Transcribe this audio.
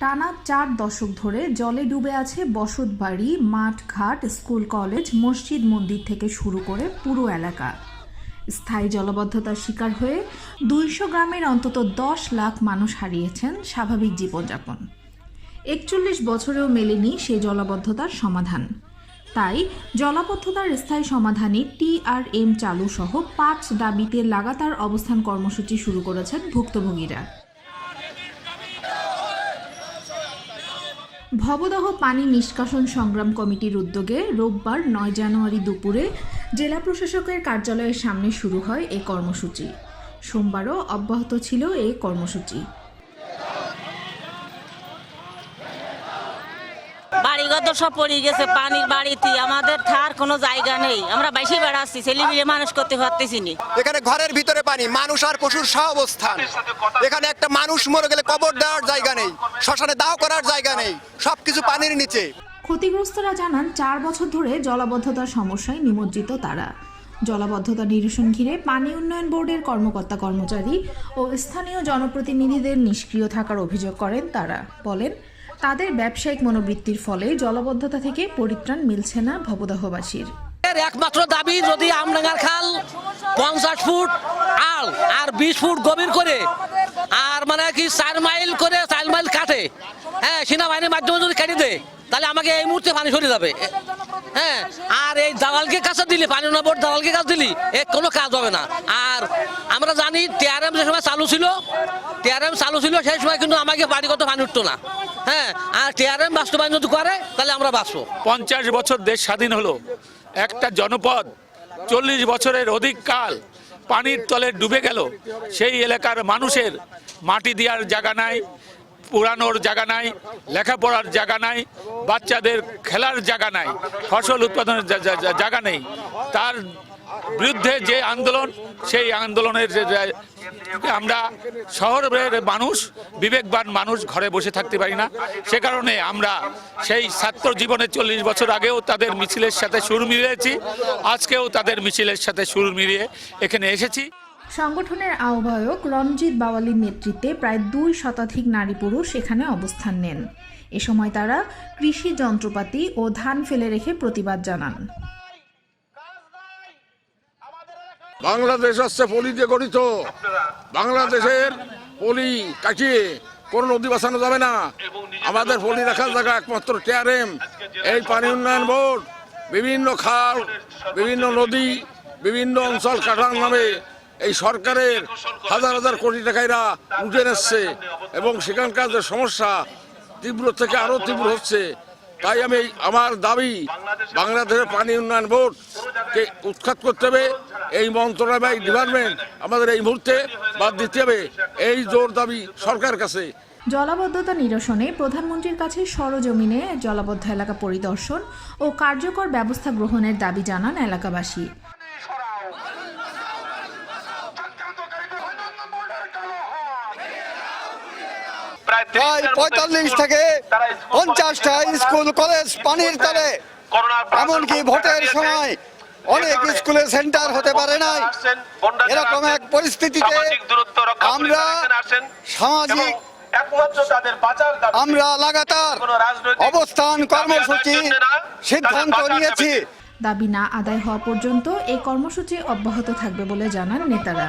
টানা চার দশক ধরে জলে ডুবে আছে বসতবাড়ি মাঠ ঘাট, স্কুল কলেজ, মসজিদ মন্দির থেকে শুরু করে পুরো এলাকা। স্থায়ী জলবদ্ধতার শিকার হয়ে দুইশো গ্রামের অন্তত দশ লাখ মানুষ হারিয়েছেন স্বাভাবিক জীবনযাপন। একচল্লিশ বছরেও মেলেনি সেই জলাবদ্ধতার সমাধান। তাই জলাবদ্ধতার স্থায়ী সমাধানে টিআরএম চালু সহ পাঁচ দাবিতে লাগাতার অবস্থান কর্মসূচি শুরু করেছেন ভুক্তভোগীরা। ভবদহ পানি নিষ্কাশন সংগ্রাম কমিটির উদ্যোগে রোববার নয় জানুয়ারি দুপুরে জেলা প্রশাসকের কার্যালয়ের সামনে শুরু হয় এ কর্মসূচি। সোমবারও অব্যাহত ছিল এই কর্মসূচি। সব পড়ে গেছে পানির বাড়িতে। আমাদের থার কোনো জায়গা নেই। আমরা বেশি বেড়াচ্ছি ছেলে মিলে মানুষ করতে পারতেছি নি। এখানে ঘরের ভিতরে পানি মানুষ আর পশুর সহ অবস্থান। এখানে একটা মানুষ মরে গেলে কবর দেওয়ার জায়গা নেই শ্মশানে দাহ করার জায়গা নেই সবকিছু পানির নিচে। ক্ষতিগ্রস্তরা জানান চার বছর ধরে জলাবদ্ধতার সমস্যায় নিমজ্জিত তারা। জলাবদ্ধতা নিরসন ঘিরে পানি উন্নয়ন বোর্ডের কর্মকর্তা কর্মচারী ও স্থানীয় জনপ্রতিনিধিদের নিষ্ক্রিয় থাকার অভিযোগ করেন তারা। বলেন তাদের ব্যবসায়িক মনোবৃত্তির ফলে জলবদ্ধতা থেকে পরিত্রাণ মিলছে না ভবদাহবাসীর। একমাত্র দাবি, যদি আমডাঙ্গার খাল পঞ্চাশ ফুট আল আর বিশ ফুট গভীর করে, আর মানে কি চার মাইল করে চার মাইল কাটে হ্যাঁ সেনাবাহিনীর মাধ্যমে যদি কেটে দেয়, তাহলে আমাকে এই মুহূর্তে পানি সরে যাবে। হ্যাঁ আর এই দালালকে কাছে দিলি, পানি নম্বর দালালকে কাছে দিলি, এ কোনো কাজ হবে না। আর আমরা জানি টিআরএম যে সময় চালু ছিল, টিআরএম চালু ছিল সেই সময় কিন্তু আমাকে বাড়িগত পানি উঠতো না। হ্যাঁ আর টিআরএম বাস্তবায়ন যদি করে, তাহলে আমরা বাঁচবো। পঞ্চাশ বছর দেশ স্বাধীন হলো। একটা জনপদ চল্লিশ বছরের অধিক কাল পানির তলে ডুবে গেল। সেই এলাকার মানুষের মাটি দেওয়ার জায়গা নাই পুরানোর জায়গা নাই, লেখাপড়ার জায়গা নাই, বাচ্চাদের খেলার জায়গা নাই, ফসল উৎপাদনের জায়গা নেই। তার বিরুদ্ধে যে আন্দোলন, সেই আন্দোলনের আমরা শহরের মানুষ, বিবেকবান মানুষ ঘরে বসে থাকতে পারি না। সে কারণে আমরা সেই ছাত্র জীবনের চল্লিশ বছর আগেও তাদের মিছিলের সাথে সুর মিলিয়েছি, আজকেও তাদের মিছিলের সাথে সুর মিলিয়ে এখানে এসেছি। সংগঠনের আহ্বায়ক রণজিৎ বাওয়ালির নেতৃত্বে প্রায় দুই শতাধিক নারী পুরুষ এখানে অবস্থান নেন। এ সময় তারা কৃষি যন্ত্রপাতি ও ধান ফেলে রেখে প্রতিবাদ জানান। বাংলাদেশ হচ্ছে পলি দিয়ে গঠিত। বাংলাদেশের পলি কাটিয়ে কোনো নদী বাঁচানো যাবে না। আমাদের পলি রাখার জায়গা একমাত্র টিআরএম, এই পানি উন্নয়ন বোর্ড, বিভিন্ন খাল, বিভিন্ন নদী, বিভিন্ন অঞ্চল কাটার নামে এই সরকারের হাজার হাজার কোটি টাকাইরা উঠে নিচ্ছে এবং সেখানকার যে সমস্যা তীব্র থেকে আরও তীব্র হচ্ছে, তাই আমি আমার দাবি বাংলাদেশের পানি উন্নয়ন বোর্ডকে উৎখাত করতে হবে। এই মন্ত্রণালয় ডিপার্টমেন্ট আমাদের এই মুহূর্তে বাদ দিতে হবে। এই জোর দাবি সরকারের কাছে। জলাবদ্ধতা নিরসনে প্রধানমন্ত্রীর কাছে সরজমিনে জলাবদ্ধ এলাকা পরিদর্শন ও কার্যকর ব্যবস্থা গ্রহণের দাবি জানান এলাকাবাসী। প্রায় পঁয়তাল্লিশ থেকে পঞ্চাশটা স্কুল কলেজ পানির তলে। এমনকি ভোটের সময় অনেক স্কুলে সেন্টার হতে পারে নাই। এরকম এক পরিস্থিতিতে আমরা সামাজিক আমরা লাগাতার অবস্থান কর্মসূচি সিদ্ধান্ত নিয়েছি। দাবি না আদায় হওয়া পর্যন্ত এই কর্মসূচি অব্যাহত থাকবে বলে জানান নেতারা।